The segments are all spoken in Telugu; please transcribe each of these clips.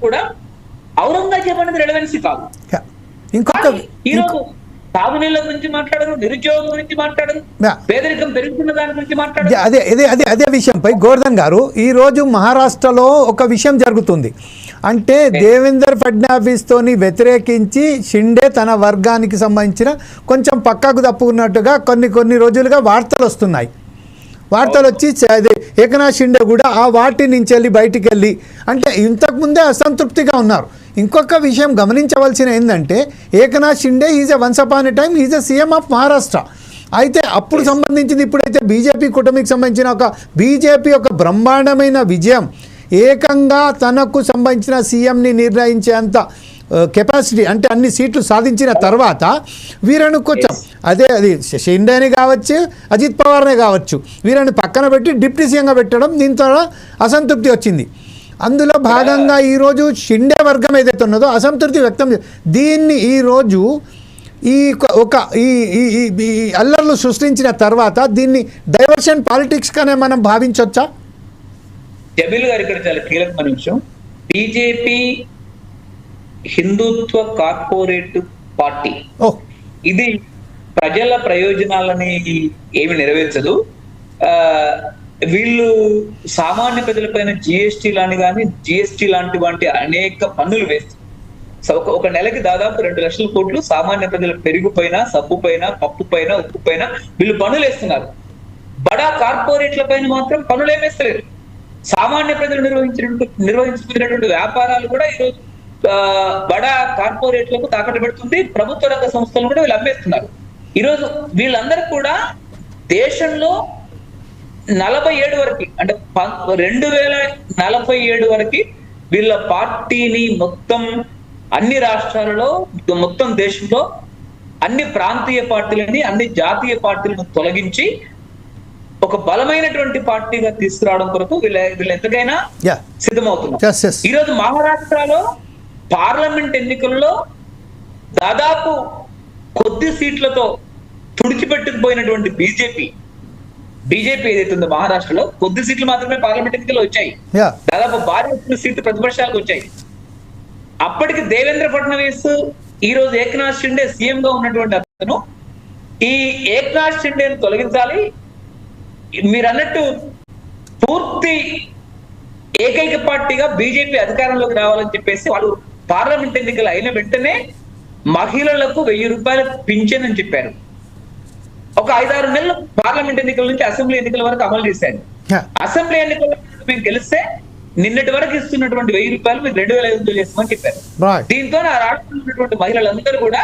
కూడా ఔరంగజేబ్ అనేది రెలవెన్సీ కాదు. ఇంకొక ఈరోజు తాగునీళ్ళ గురించి మాట్లాడరు నిరుద్యోగం గురించి మాట్లాడరు. పేదరికం పెరుగుతున్న దాని గురించి మాట్లాడరు. అదే- అదే అదే అదే విషయంపై గోవర్ధన్ గారు. ఈరోజు మహారాష్ట్రలో ఒక విషయం జరుగుతుంది. అంటే దేవేందర్ ఫడ్నావిస్ తోని వ్యతిరేకించి షిండే తన వర్గానికి సంబంధించిన కొంచెం పక్కకు తప్పుకున్నట్టుగా కొన్ని కొన్ని రోజులుగా వార్తలు వస్తున్నాయి. వార్తలు వచ్చి అదే ఏకనాథ్ షిండే కూడా ఆ వాటి నుంచి వెళ్ళి బయటికి వెళ్ళి అంటే ఇంతకుముందే అసంతృప్తిగా ఉన్నారు. ఇంకొక విషయం గమనించవలసిన ఏంటంటే Eknath Shinde is a once upon a time is a CM of Maharashtra అయితే అప్పుడు సంబంధించింది ఇప్పుడైతే బీజేపీ కూటమికి సంబంధించిన ఒక బీజేపీ ఒక బ్రహ్మాండమైన విజయం. ఏకంగా తనకు సంబంధించిన సీఎంని నిర్ణయించేంత కెపాసిటీ అంటే అన్ని సీట్లు సాధించిన తర్వాత వీరను కొంచెం అదే అది షిండేని కావచ్చు అజిత్ పవార్నే కావచ్చు. వీరని పక్కన పెట్టి డిప్యూటీ సీఎంగా పెట్టడం దీంతో అసంతృప్తి వచ్చింది. అందులో భాగంగా ఈరోజు షిండే వర్గం ఏదైతే ఉన్నదో అసంతృప్తి వ్యక్తం చే- దీన్ని ఈరోజు ఈ ఒక- ఈ- ఈ అల్లర్లు సృష్టించిన తర్వాత దీన్ని డైవర్షన్ పాలిటిక్స్గానే మనం భావించవచ్చా జమీల్ గారు ఇక్కడ చాలా కీలకమైన విషయం. BJP Hindutva corporate party. ఇది ప్రజల ప్రయోజనాలని ఏమి నెరవేర్చదు. ఆ వీళ్ళు సామాన్య ప్రజలపైన జిఎస్టీ లాని కానీ జిఎస్టీ లాంటి వంటి అనేక పన్నులు వేస్తారు ఒక ఒక నెలకి దాదాపు రెండు లక్షల కోట్లు సామాన్య ప్రజల పెరుగు పైన సబ్బు పైన పప్పు పైన ఉప్పు పైన వీళ్ళు పన్నులు వేస్తున్నారు. బడా కార్పొరేట్ల పైన మాత్రం పన్నులు ఏమేస్తలేరు సామాన్య ప్రజలు నిర్వహించినటువంటి నిర్వహించుకునేటువంటి వ్యాపారాలు కూడా ఈరోజు బడా కార్పొరేట్లకు తాకట్టు పెడుతుంది. ప్రభుత్వ రంగ సంస్థలు కూడా వీళ్ళు అమ్మేస్తున్నారు. ఈరోజు వీళ్ళందరూ కూడా దేశంలో నలభై ఏడు వరకు అంటే రెండు వేల నలభై ఏడు వరకు వీళ్ళ పార్టీని మొత్తం అన్ని రాష్ట్రాలలో మొత్తం దేశంలో అన్ని ప్రాంతీయ పార్టీలని అన్ని జాతీయ పార్టీలను తొలగించి ఒక బలమైనటువంటి పార్టీగా తీసుకురావడం కొరకు వీళ్ళ వీళ్ళు ఎంతకైనా సిద్ధమవుతున్నారు. ఎస్ ఎస్ ఈ రోజు మహారాష్ట్రలో పార్లమెంట్ ఎన్నికల్లో దాదాపు కొద్ది సీట్లతో తుడిచిపెట్టుకుపోయినటువంటి బీజేపీ బీజేపీ ఏదైతే ఉందో మహారాష్ట్రలో కొద్ది సీట్లు మాత్రమే పార్లమెంట్ ఎన్నికల్లో వచ్చాయి. దాదాపు భారీ సీట్లు ప్రతిపక్షాలకు వచ్చాయి. అప్పటికి దేవేంద్ర ఫడ్నవీస్ ఈ రోజు ఏకనాథ్ షిండే సీఎం గా ఉన్నటువంటి అతను ఈ ఏకనాథ్ షిండేని తొలగించాలి. మీరు అన్నట్టు పూర్తి ఏకైక పార్టీగా బీజేపీ అధికారంలోకి రావాలని చెప్పేసి వాళ్ళు పార్లమెంట్ ఎన్నికలు అయిన వెంటనే మహిళలకు వెయ్యి రూపాయల పింఛన్ అని చెప్పారు. ఒక ఐదారు నెలలు పార్లమెంట్ ఎన్నికల నుంచి అసెంబ్లీ ఎన్నికల వరకు అమలు చేశారు. అసెంబ్లీ ఎన్నికల్లో మేము గెలిస్తే నిన్నటి వరకు ఇస్తున్నటువంటి వెయ్యి రూపాయలు మీరు రెండు వేల ఐదు వందలు చేస్తామని చెప్పారు. దీంతో ఆ రాష్ట్రంలో ఉన్నటువంటి మహిళలందరూ కూడా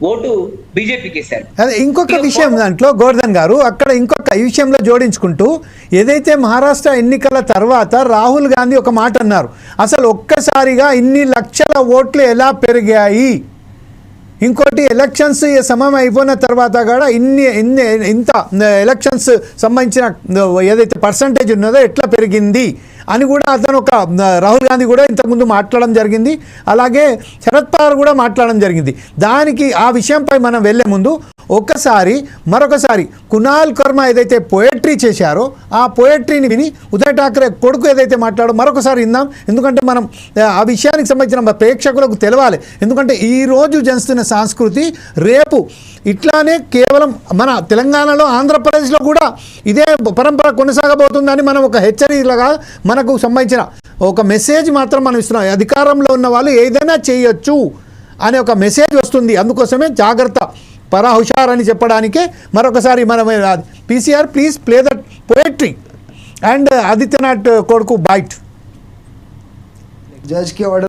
ఓటు బీజేపీకి వేశారు అదే ఇంకొక విషయం దాంట్లో గోవర్ధన్ గారు అక్కడ ఇంకొక ఈ విషయంలో జోడించుకుంటూ ఏదైతే మహారాష్ట్ర ఎన్నికల తర్వాత రాహుల్ గాంధీ ఒక మాట అన్నారు అసలు ఒక్కసారిగా ఇన్ని లక్షల ఓట్లు ఎలా పెరిగాయి? ఇంకోటి ఎలక్షన్స్ సమయం అయిపోయిన తర్వాత కూడా ఇన్ని ఇన్ని ఇంత ఎలక్షన్స్ సంబంధించిన ఏదైతే పర్సంటేజ్ ఉన్నదో ఎట్లా పెరిగింది? అని కూడా అతను ఒక రాహుల్ గాంధీ కూడా ఇంతకుముందు మాట్లాడడం జరిగింది. అలాగే శరద్ పవార్ కూడా మాట్లాడడం జరిగింది. దానికి ఆ విషయంపై మనం వెళ్ళే ముందు ఒక్కసారి మరొకసారి కునాల్ కర్మ ఏదైతే పోయట్రీ చేశారో ఆ పోయట్రీని విని ఉదయ్ ఠాక్రే కొడుకు ఏదైతే మాట్లాడో మరొకసారి విందాం. ఎందుకంటే మనం ఆ, విషయానికి సంబంధించిన ప్రేక్షకులకు తెలవాలి. ఎందుకంటే ఈరోజు జనిస్తున్న సంస్కృతి రేపు ఇట్లానే కేవలం మన తెలంగాణలో ఆంధ్రప్రదేశ్లో కూడా ఇదే పరంపర కొనసాగబోతుందని మనం ఒక హెచ్చరికగా మనకు సంబంధించిన ఒక మెసేజ్ మాత్రం మనం ఇస్తున్నాం. అధికారంలో ఉన్న వాళ్ళు ఏదైనా చేయొచ్చు అనే ఒక మెసేజ్ వస్తుంది. అందుకోసమే జాగ్రత్త పరా హుషార్ అని చెప్పడానికే మరొకసారి మనం PCR please play that poetry and Adityanath కొడుకు బైట్ జడ్జ్కి